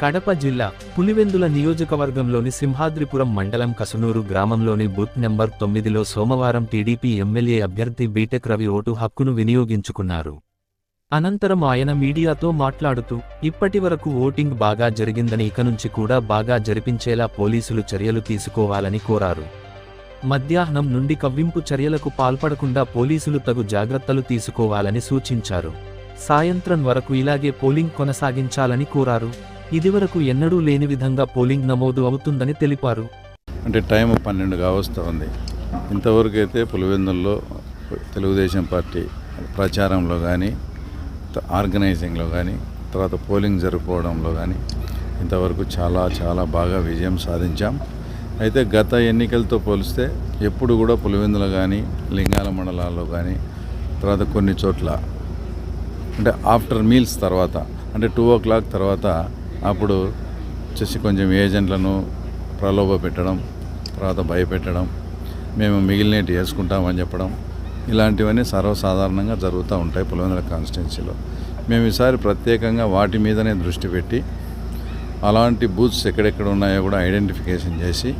కడప జిల్లా పులివెందుల నియోజకవర్గంలోని సింహాద్రిపురం మండలం కసునూరు గ్రామంలోని బూత్ నెంబర్ తొమ్మిదిలో సోమవారం టీడీపీ ఎమ్మెల్యే అభ్యర్థి బీటెక్ రవి ఓటు హక్కును వినియోగించుకున్నారు. అనంతరం ఆయన మీడియాతో మాట్లాడుతూ ఇప్పటివరకు ఓటింగ్ బాగా జరిగిందని ఇక నుంచి కూడా బాగా జరిపించేలా పోలీసులు చర్యలు తీసుకోవాలని కోరారు. మధ్యాహ్నం నుండి కవ్వింపు చర్యలకు పాల్పడకుండా పోలీసులు తగు జాగ్రత్తలు తీసుకోవాలని సూచించారు. సాయంత్రం వరకు ఇలాగే పోలింగ్ కొనసాగించాలని కోరారు. ఇదివరకు ఎన్నడూ లేని విధంగా పోలింగ్ నమోదు అవుతుందని తెలిపారు. అంటే టైం పన్నెండు కావస్తూ ఉంది. ఇంతవరకు అయితే పులివెందుల్లో తెలుగుదేశం పార్టీ ప్రచారంలో కానీ ఆర్గనైజింగ్లో కానీ తర్వాత పోలింగ్ జరుపుకోవడంలో కానీ ఇంతవరకు చాలా చాలా బాగా విజయం సాధించాం. అయితే గత ఎన్నికలతో పోలిస్తే ఎప్పుడు కూడా పులివెందులు కానీ లింగాల మండలాల్లో కానీ తర్వాత కొన్ని చోట్ల అంటే ఆఫ్టర్ మీల్స్ తర్వాత అంటే టూ ఓ క్లాక్ తర్వాత అప్పుడు వచ్చేసి కొంచెం ఏజెంట్లను ప్రలోభ పెట్టడం తర్వాత భయపెట్టడం మేము మిగిలినట్టు వేసుకుంటామని చెప్పడం ఇలాంటివన్నీ సర్వసాధారణంగా జరుగుతూ ఉంటాయి పులివెందుల కాన్స్టిట్యున్సీలో. మేము ఈసారి ప్రత్యేకంగా వాటి మీదనే దృష్టి పెట్టి అలాంటి బూత్స్ ఎక్కడెక్కడ ఉన్నాయో కూడా ఐడెంటిఫికేషన్ చేసి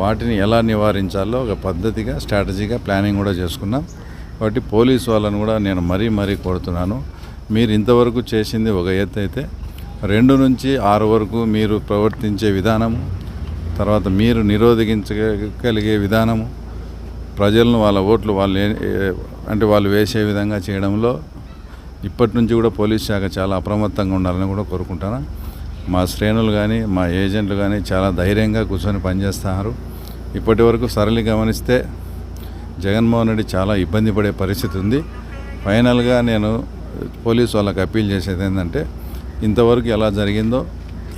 వాటిని ఎలా నివారించాలో ఒక పద్ధతిగా స్ట్రాటజీగా ప్లానింగ్ కూడా చేసుకున్నాం. కాబట్టి పోలీసు వాళ్ళని కూడా నేను మరీ మరీ కోరుతున్నాను. మీరు ఇంతవరకు చేసింది ఒక ఎత్తు అయితే రెండు నుంచి ఆరు వరకు మీరు ప్రవర్తించే విధానం తర్వాత మీరు నిరోధించగలిగే విధానము ప్రజలను వాళ్ళ ఓట్లు వాళ్ళు అంటే వాళ్ళు వేసే విధంగా చేయడంలో ఇప్పటి నుంచి కూడా పోలీస్ శాఖ చాలా అప్రమత్తంగా ఉండాలని కూడా కోరుకుంటాను. మా శ్రేణులు కానీ మా ఏజెంట్లు కానీ చాలా ధైర్యంగా కూర్చొని పనిచేస్తున్నారు. ఇప్పటి వరకు సరళి గమనిస్తే జగన్మోహన్ రెడ్డి చాలా ఇబ్బంది పడే పరిస్థితి ఉంది. ఫైనల్గా నేను పోలీసు వాళ్ళకి అప్పీల్ చేసేది ఏంటంటే ఇంతవరకు ఎలా జరిగిందో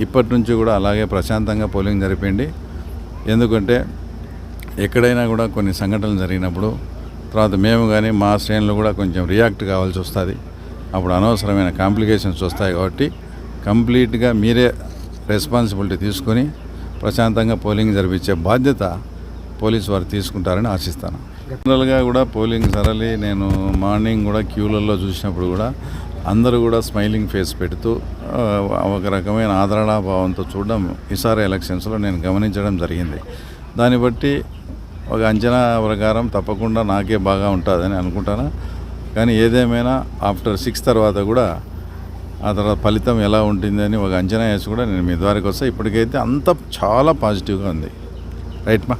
ఇప్పటి నుంచి కూడా అలాగే ప్రశాంతంగా పోలింగ్ జరిపిండి ఎందుకంటే ఎక్కడైనా కూడా కొన్ని సంఘటనలు జరిగినప్పుడు తర్వాత మేము కానీ మా శ్రేణులు కూడా కొంచెం రియాక్ట్ కావాల్సి వస్తుంది. అప్పుడు అనవసరమైన కాంప్లికేషన్స్ వస్తాయి కాబట్టి కంప్లీట్గా మీరే రెస్పాన్సిబిలిటీ తీసుకొని ప్రశాంతంగా పోలింగ్ జరిపించే బాధ్యత పోలీసు వారు తీసుకుంటారని ఆశిస్తాను. జనరల్గా కూడా పోలింగ్ సరళి నేను మార్నింగ్ కూడా క్యూలలో చూసినప్పుడు కూడా అందరూ కూడా స్మైలింగ్ ఫేస్ పెడుతూ ఒక రకమైన ఆదరణాభావంతో చూడడం ఈసారి ఎలక్షన్స్లో నేను గమనించడం జరిగింది. దాన్ని బట్టి ఒక అంచనా ప్రకారం తప్పకుండా నాకే బాగా ఉంటుందని అనుకుంటాను. కానీ ఏదేమైనా ఆఫ్టర్ సిక్స్ తర్వాత కూడా ఆ తర్వాత ఫలితం ఎలా ఉంటుందని ఒక అంచనా వేసి కూడా నేను మీ ద్వారాకి వస్తే ఇప్పటికైతే అంత చాలా పాజిటివ్గా ఉంది. రైట్ మా?